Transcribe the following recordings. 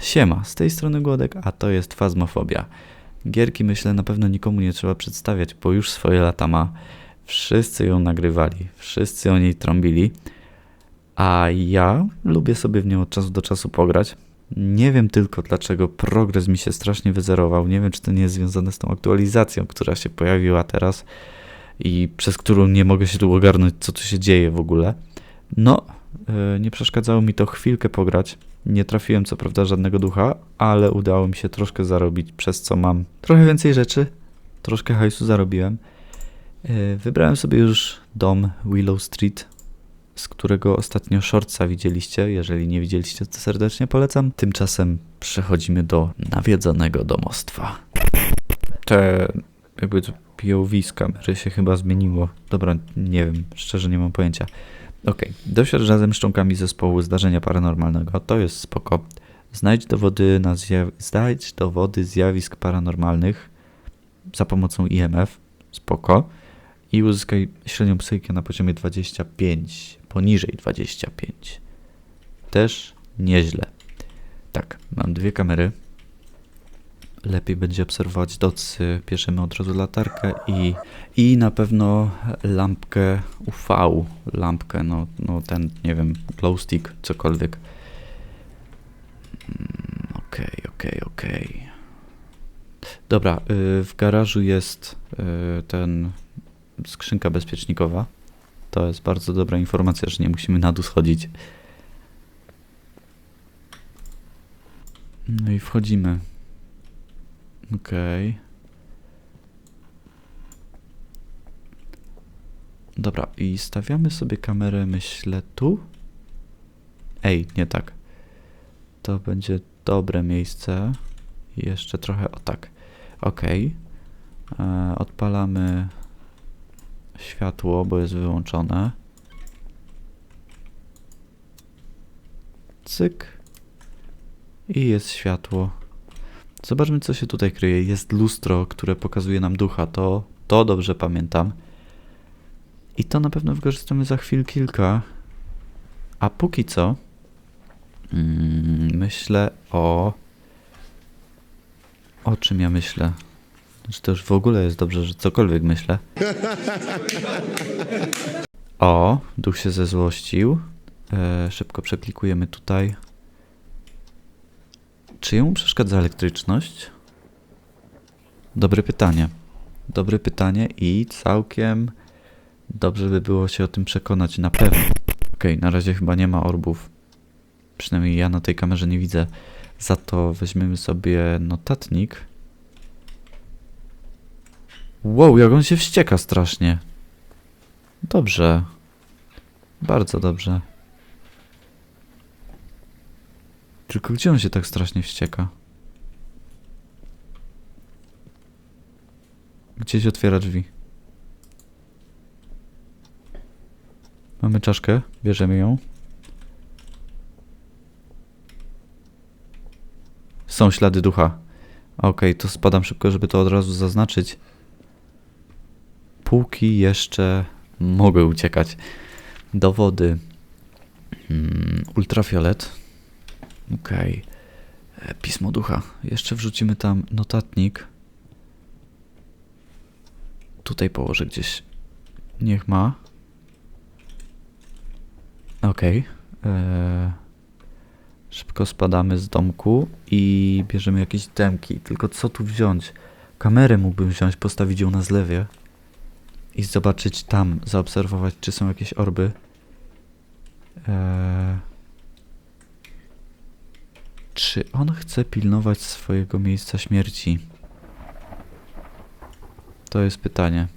Siema, z tej strony Głodek, a to jest Fazmofobia. Gierki myślę na pewno nikomu nie trzeba przedstawiać, bo już swoje lata ma. Wszyscy ją nagrywali, wszyscy o niej trąbili, a ja lubię sobie w nią od czasu do czasu pograć. Nie wiem tylko dlaczego progres mi się strasznie wyzerował. Nie wiem, czy to nie jest związane z tą aktualizacją, która się pojawiła teraz i przez którą nie mogę się tu ogarnąć, co tu się dzieje w ogóle. No, nie przeszkadzało mi to chwilkę pograć. Nie trafiłem co prawda żadnego ducha, ale udało mi się troszkę zarobić, przez co mam trochę więcej rzeczy. Troszkę hajsu zarobiłem. Yy, Wybrałem sobie już dom Willow Street, z którego ostatnio shortsa widzieliście. Jeżeli nie widzieliście, to serdecznie polecam. Tymczasem przechodzimy do nawiedzonego domostwa. Te jakby to POV z kamery się chyba zmieniło. Dobra, nie wiem, szczerze nie mam pojęcia. Okej, doświadcz razem z członkami zespołu zdarzenia paranormalnego, to jest spoko. Znajdź dowody, na zjaw- znajdź dowody zjawisk paranormalnych za pomocą IMF, spoko. I uzyskaj średnią psychikę na poziomie 25, poniżej 25. Też nieźle. Tak, mam dwie kamery. Lepiej będzie obserwować docy. Bierzemy od razu latarkę i, i na pewno lampkę UV. Lampkę, no, no ten, nie wiem, glow stick, cokolwiek. Mm, Okej, okej, okej. Dobra, y, w garażu jest y, ten skrzynka bezpiecznikowa. To jest bardzo dobra informacja, że nie musimy na dół schodzić. No i wchodzimy. Okej. Dobra, i stawiamy sobie kamerę, myślę, tu. Ej, nie tak. To będzie dobre miejsce. Jeszcze trochę, o tak. Okej. E, Odpalamy światło, bo jest wyłączone. Cyk. I jest światło. Zobaczmy, co się tutaj kryje. Jest lustro, które pokazuje nam ducha. To, to dobrze pamiętam. I to na pewno wykorzystamy za chwil kilka. A póki co, mm, myślę o. O czym ja myślę? Znaczy to już w ogóle jest dobrze, że cokolwiek myślę. O, duch się zezłościł. E, szybko przeklikujemy tutaj. Czy jemu przeszkadza elektryczność? Dobre pytanie. Dobre pytanie i całkiem dobrze by było się o tym przekonać na pewno. Okej, na razie chyba nie ma orbów. Przynajmniej ja na tej kamerze nie widzę. Za to weźmiemy sobie notatnik. Wow, jak on się wścieka strasznie. Dobrze. Bardzo dobrze. Tylko gdzie on się tak strasznie wścieka? Gdzieś otwiera drzwi. Mamy czaszkę, bierzemy ją. Są ślady ducha. Okej, to spadam szybko, żeby to od razu zaznaczyć. Póki jeszcze mogę uciekać. Dowody. Mm, ultrafiolet. Okej. E, Pismo ducha. Jeszcze wrzucimy tam notatnik. Tutaj położę gdzieś. Niech ma. Okej. E, Szybko spadamy z domku i bierzemy jakieś demki. Tylko co tu wziąć? Kamerę mógłbym wziąć, postawić ją na zlewie i zobaczyć tam, zaobserwować, czy są jakieś orby. Eee... Czy on chce pilnować swojego miejsca śmierci? To jest pytanie.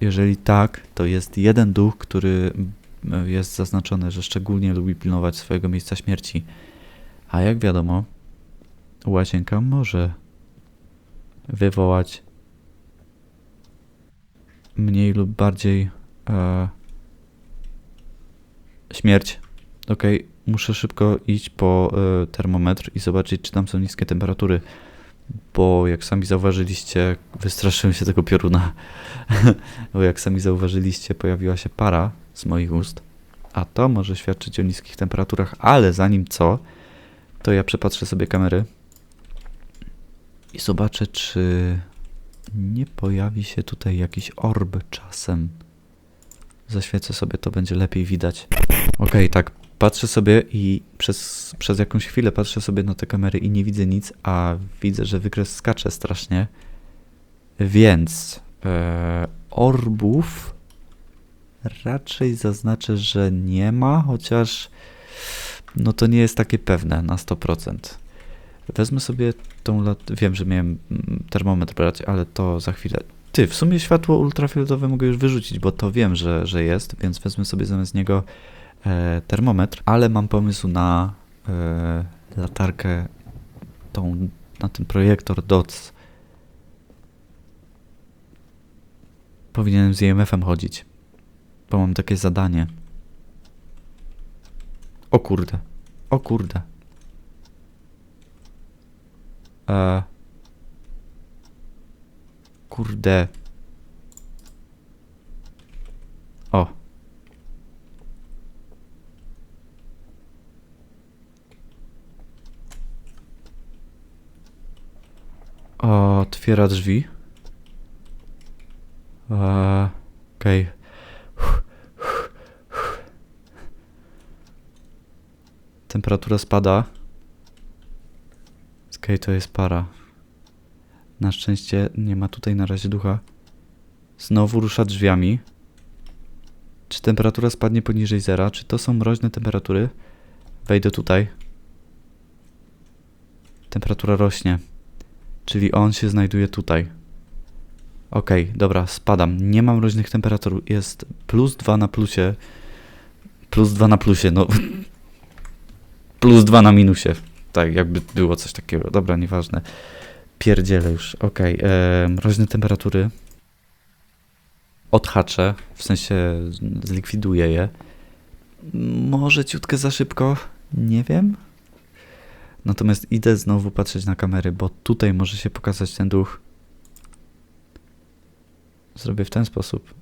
Jeżeli tak, to jest jeden duch, który mm, jest zaznaczony, że szczególnie lubi pilnować swojego miejsca śmierci. A jak wiadomo, łazienka może wywołać mniej lub bardziej e, śmierć. Okej, muszę szybko iść po e, termometr i zobaczyć, czy tam są niskie temperatury. Bo jak sami zauważyliście, wystraszyłem się tego pioruna. bo jak sami zauważyliście, pojawiła się para z moich ust. A to może świadczyć o niskich temperaturach, ale zanim co, to ja przepatrzę sobie kamery i zobaczę, czy nie pojawi się tutaj jakiś orb czasem. Zaświecę sobie, to będzie lepiej widać. Okej, tak, patrzę sobie i przez, przez jakąś chwilę patrzę sobie na te kamery i nie widzę nic, a widzę, że wykres skacze strasznie. Więc e, orbów raczej zaznaczę, że nie ma, chociaż no to nie jest takie pewne na 100%. Wezmę sobie tą lat... Wiem, że miałem mm, termometr brać, ale to za chwilę. Ty, w sumie światło ultrafioletowe mogę już wyrzucić, bo to wiem, że, że jest, więc wezmę sobie zamiast niego termometr, ale mam pomysł na e, latarkę tą, na ten projektor DOTS. Powinienem z EMF-em chodzić, bo mam takie zadanie. O kurde. O kurde. E... Kurde. O. O, otwiera drzwi. Eee, Okej. Temperatura spada. Okej, to jest para. Na szczęście nie ma tutaj na razie ducha. Znowu rusza drzwiami. Czy temperatura spadnie poniżej zera? Czy to są mroźne temperatury? Wejdę tutaj. Temperatura rośnie. Czyli on się znajduje tutaj. Okej, dobra, spadam. Nie mam mroźnych temperatur. Jest plus 2 na plusie. Plus 2 na plusie, no. plus 2 na minusie. Tak, jakby było coś takiego. Dobra, nieważne. Pierdzielę już. Okej, okay. mroźne temperatury. Odhaczę, w sensie zlikwiduję je. Może ciutkę za szybko, nie wiem. Natomiast idę znowu patrzeć na kamery, bo tutaj może się pokazać ten duch. Zrobię w ten sposób.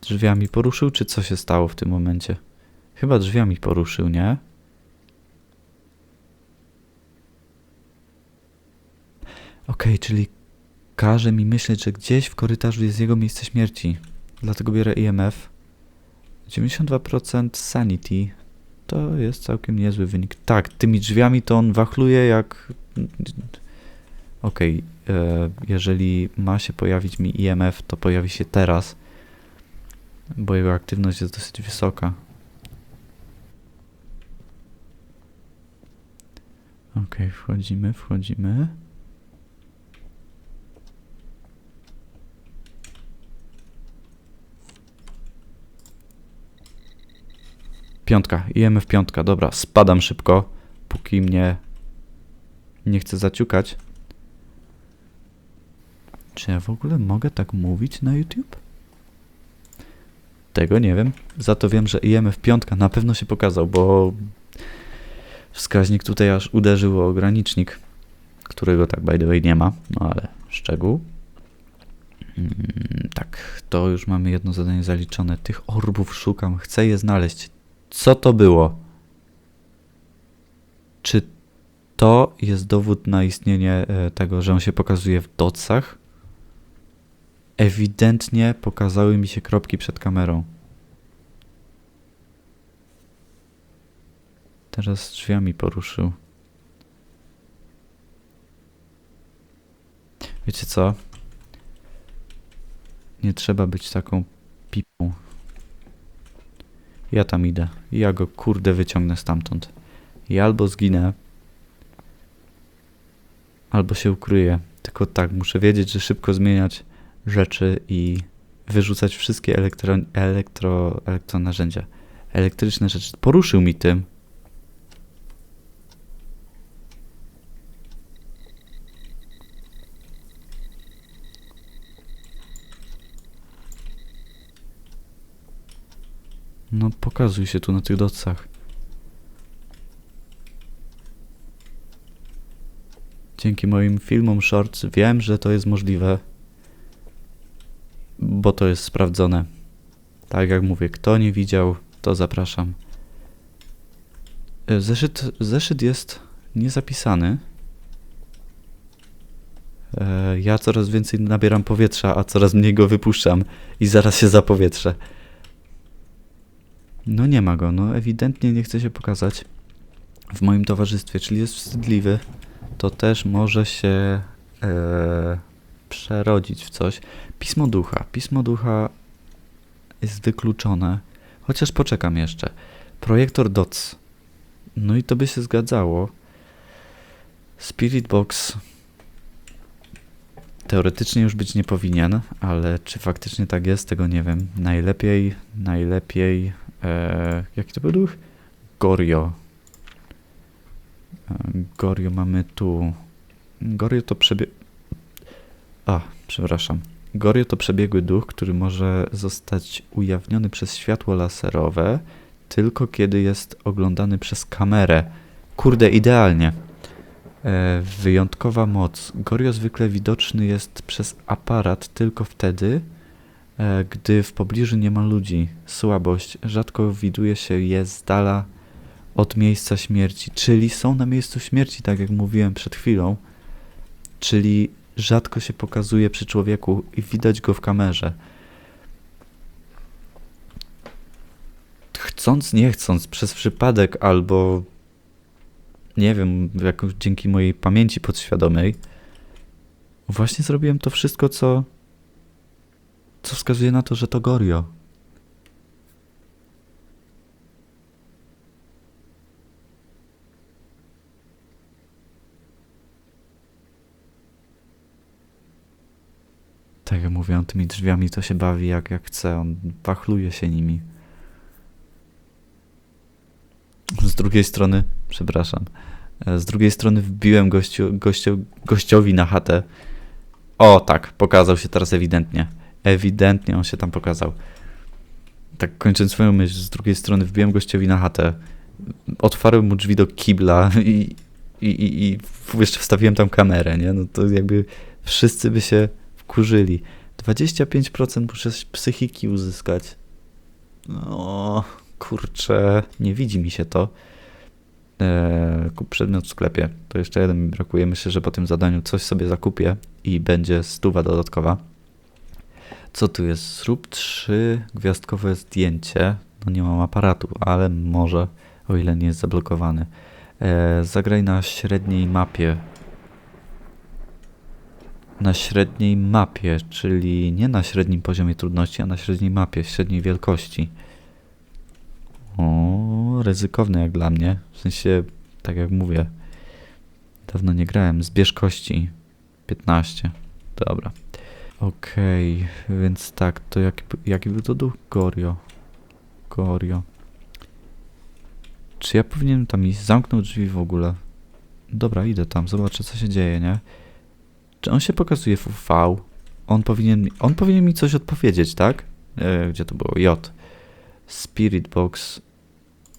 Drzwiami poruszył, czy co się stało w tym momencie? Chyba drzwiami poruszył, nie? Okay, czyli każe mi myśleć, że gdzieś w korytarzu jest jego miejsce śmierci. Dlatego biorę EMF. 92% sanity. To jest całkiem niezły wynik. Tak, tymi drzwiami to on wachluje jak... Okej, okay, e, jeżeli ma się pojawić mi EMF, to pojawi się teraz, bo jego aktywność jest dosyć wysoka. Okej, okay, wchodzimy, wchodzimy. Piątka, IMF piątka, dobra, spadam szybko, póki mnie nie chce zaciukać. Czy ja w ogóle mogę tak mówić na YouTube? Tego nie wiem. Za to wiem, że IMF piątka na pewno się pokazał, bo wskaźnik tutaj aż uderzył o ogranicznik, którego tak by the way nie ma, no ale szczegół. Mm, tak, to już mamy jedno zadanie zaliczone. Tych orbów szukam, chcę je znaleźć. Co to było? Czy to jest dowód na istnienie e, tego, że on się pokazuje w docach? Ewidentnie pokazały mi się kropki przed kamerą. Teraz drzwiami poruszył. Wiecie co? Nie trzeba być taką pipą. Ja tam idę. Ja go kurde wyciągnę stamtąd. I albo zginę, albo się ukryję. Tylko tak, muszę wiedzieć, że szybko zmieniać rzeczy i wyrzucać wszystkie elektro, elektro, elektronarzędzia. Elektryczne rzeczy. Poruszył mi tym. No pokazuj się tu na tych docach. Dzięki moim filmom shorts wiem, że to jest możliwe, bo to jest sprawdzone. Tak jak mówię, kto nie widział, to zapraszam. E, Zeszyt, zeszyt jest niezapisany. E, Ja coraz więcej nabieram powietrza, a coraz mniej go wypuszczam i zaraz się zapowietrzę. No nie ma go, no ewidentnie nie chce się pokazać w moim towarzystwie, czyli jest wstydliwy. To też może się e, przerodzić w coś. Pismo ducha. Pismo ducha jest wykluczone, chociaż poczekam jeszcze. Projektor DOTS. No i to by się zgadzało. Spirit Box teoretycznie już być nie powinien, ale czy faktycznie tak jest, tego nie wiem. Najlepiej, najlepiej, e, jaki to był duch? Gorio. E, Gorio mamy tu. Gorio to przebie... A, przepraszam. Gorio to przebiegły duch, który może zostać ujawniony przez światło laserowe, tylko kiedy jest oglądany przez kamerę. Kurde, idealnie. E, wyjątkowa moc. Gorio zwykle widoczny jest przez aparat tylko wtedy, gdy w pobliżu nie ma ludzi. Słabość. Rzadko widuje się je z dala od miejsca śmierci. Czyli są na miejscu śmierci, tak jak mówiłem przed chwilą. Czyli rzadko się pokazuje przy człowieku i widać go w kamerze. Chcąc, nie chcąc, przez przypadek albo nie wiem, jakoś dzięki mojej pamięci podświadomej, właśnie zrobiłem to wszystko, co, co wskazuje na to, że to Gorio. Tak jak mówię, on tymi drzwiami to się bawi jak, jak chce, on wachluje się nimi. Z drugiej strony, przepraszam, e, z drugiej strony wbiłem gościu, gościu, gościowi na chatę. O, tak, pokazał się teraz ewidentnie. Ewidentnie on się tam pokazał. Tak kończąc swoją myśl, z drugiej strony wbiłem gościowi na chatę, otwarłem mu drzwi do kibla i, i, i, i jeszcze wstawiłem tam kamerę, nie? No to jakby wszyscy by się wkurzyli. 25% muszę psychiki uzyskać. No, kurczę, nie widzi mi się to. Eee, kup przedmiot w sklepie. To jeszcze jeden mi brakuje. Myślę, że po tym zadaniu coś sobie zakupię i będzie stuwa dodatkowa. Co tu jest? Zrób trzy gwiazdkowe zdjęcie. No nie mam aparatu, ale może, o ile nie jest zablokowany. Eee, zagraj na średniej mapie. Na średniej mapie, czyli nie na średnim poziomie trudności, a na średniej mapie, średniej wielkości. O, ryzykowne jak dla mnie. W sensie, tak jak mówię, dawno nie grałem. Zbierz kości. 15. Dobra. Okej, więc tak, to jaki, był to duch? Gorio. Gorio. Czy ja powinienem tam iść? Zamknął drzwi w ogóle. Dobra, idę tam, zobaczę co się dzieje, nie? Czy on się pokazuje w UV? On powinien, on powinien mi coś odpowiedzieć, tak? E, gdzie to było? J. Spirit Box.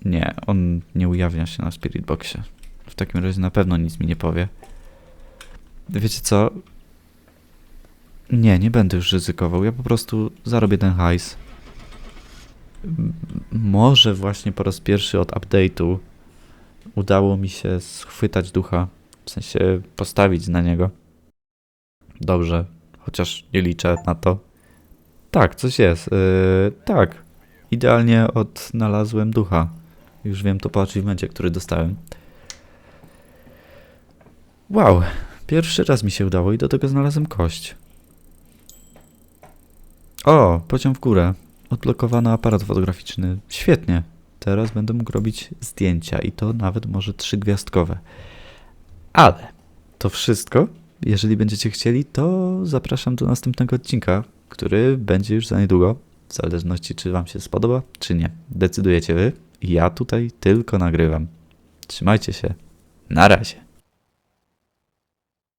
Nie, on nie ujawnia się na Spirit Boxie. W takim razie na pewno nic mi nie powie. Wiecie co? Nie, nie będę już ryzykował. Ja po prostu zarobię ten hajs. Może właśnie po raz pierwszy od update'u udało mi się schwytać ducha. W sensie postawić na niego. Dobrze, chociaż nie liczę na to. Tak, coś jest. Yy, tak, idealnie odnalazłem ducha. Już wiem to po achievemencie, który dostałem. Wow, pierwszy raz mi się udało i do tego znalazłem kość. O, pociąg w górę. Odblokowano aparat fotograficzny. Świetnie. Teraz będę mógł robić zdjęcia i to nawet może trzygwiazdkowe. Ale to wszystko. Jeżeli będziecie chcieli, to zapraszam do następnego odcinka, który będzie już za niedługo. W zależności, czy Wam się spodoba, czy nie. Decydujecie Wy. Ja tutaj tylko nagrywam. Trzymajcie się. Na razie.